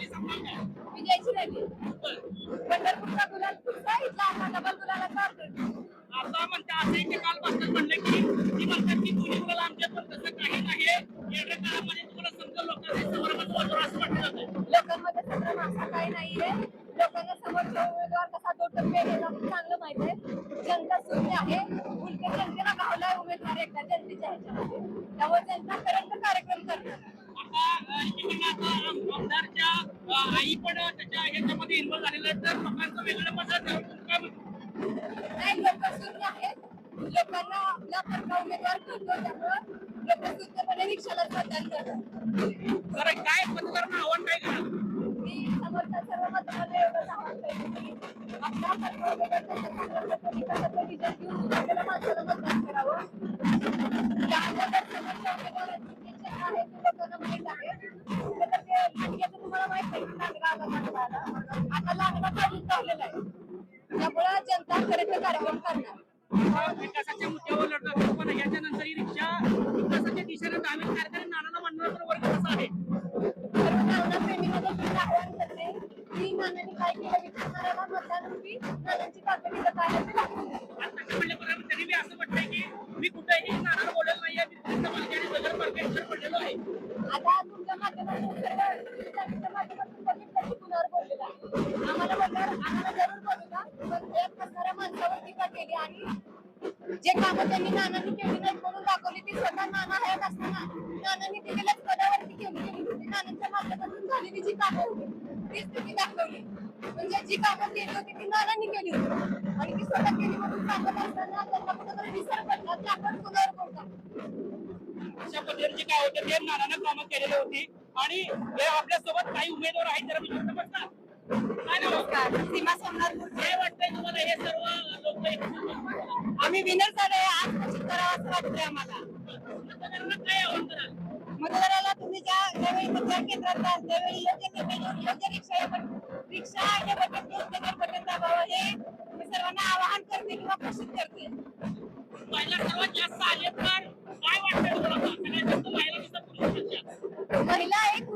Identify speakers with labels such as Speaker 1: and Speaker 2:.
Speaker 1: विजयाची रॅली पंढरपूरचा गुलाल पुढचा इथला आता डबल गुलालाचा
Speaker 2: आता म्हणते असंही म्हणलं की ती म्हणतात की दोन्ही मुलं आमच्या पण तसं काही नाही येणाऱ्या काळामध्ये तुम्हाला समजा लोकांचे संभ्रमाचं वातावरण असं म्हटलं जातं
Speaker 1: लोकांमध्ये संभ्रम असा काही नाहीये लोकांना समोरचा उमेदवार कसा तो टप्पे चांगलं माहीत आहे? जनता शून्य आहे. उलट जनते ह्याच्यामध्ये त्यामुळे जनता करंट कार्यक्रम करणार.
Speaker 2: आमदारच्या आई पण त्याच्या ह्याच्यामध्ये इन्व्हॉल्व झालेलं आहे. तर लोकांचं वेगळं मत?
Speaker 1: नाही लोक शून्य आहेत. लोकांना आपला पक्का उमेदवार त्यामुळं लोक रिक्षाला मतदान करतात.
Speaker 2: जरा काय मतदारांना आव्हान काय करा
Speaker 1: मी समोरच्या सर्व मतदारांना एवढं सांगते की आपला पक्का उमेदवार त्याच्या चांगल्या घेऊन आपल्याला मतदान करावं त्यानंतर समोरच्या उमेदवाराची जी इच्छा आहे ती लोकांना माहीत आहे तर ते भाजपचं तुम्हाला माहीत आहे की नांदगावला मतदान आता लागणं चालूच झालेलं आहे त्यामुळं जनता खरेदी कार्यक्रम करणार.
Speaker 2: विकासाच्या मुद्द्यावर लढतात पण याच्यानंतर ही रिक्षा विकासाच्या दिशेने धावेल कार्यक्रम नानाला म्हणणारा पण वर्ग कसा आहे?
Speaker 1: सर्व नाना प्रेमीमध्ये मी आवाहन करते की नानांनी काय केलं? विचारणाऱ्याला मतदान रूपी नानांची ताकद इथं काय आहे
Speaker 2: आता
Speaker 1: तुमच्या माध्यमातून बोललेला आम्हाला आम्हाला जरूर पण माणसावर टीका केली आणि जे कामं त्यांनी नानांनी केली नाही म्हणून दाखवली ती स्वतः नाना हयात असताना नानांनी दिलेल्याच पदावरती केली गेली होती नानांच्या माध्यमातून झालेली जी कामं होती तीच तुम्ही दाखवली. म्हणजे जी कामं केली होती ती नानांनी केली होती. आणि ती स्वतः केली म्हणून सांगत असताना त्यांना कुठेतरी विसर पडला ते आपण कुणावर बोलतात
Speaker 2: अशा पद्धतीचे काय होते ते नानानं कामं केलेली होती. आणि हे आपल्यासोबत काही उमेदवार आहेत जरा बसता काय नमस्कार.
Speaker 1: सीमा सोमनाथ
Speaker 2: काय वाटतंय तुम्हाला हे सर्व लोक एकत्र
Speaker 1: आम्ही विनर आज घोषित करावं असं वाटतंय आम्हाला.
Speaker 2: मतदारांना काय आव्हान कराल?
Speaker 1: मतदाराला तुम्ही ज्या ज्यावेळी मतदान केंद्रात जाल त्यावेळी योग्य निर्णय घेऊन योग्य रिक्षा रिक्षा आणि बटन योग्य बटन दाबावं हे मी सर्वांना आवाहन करते किंवा घोषित करते.
Speaker 2: महिला
Speaker 1: एक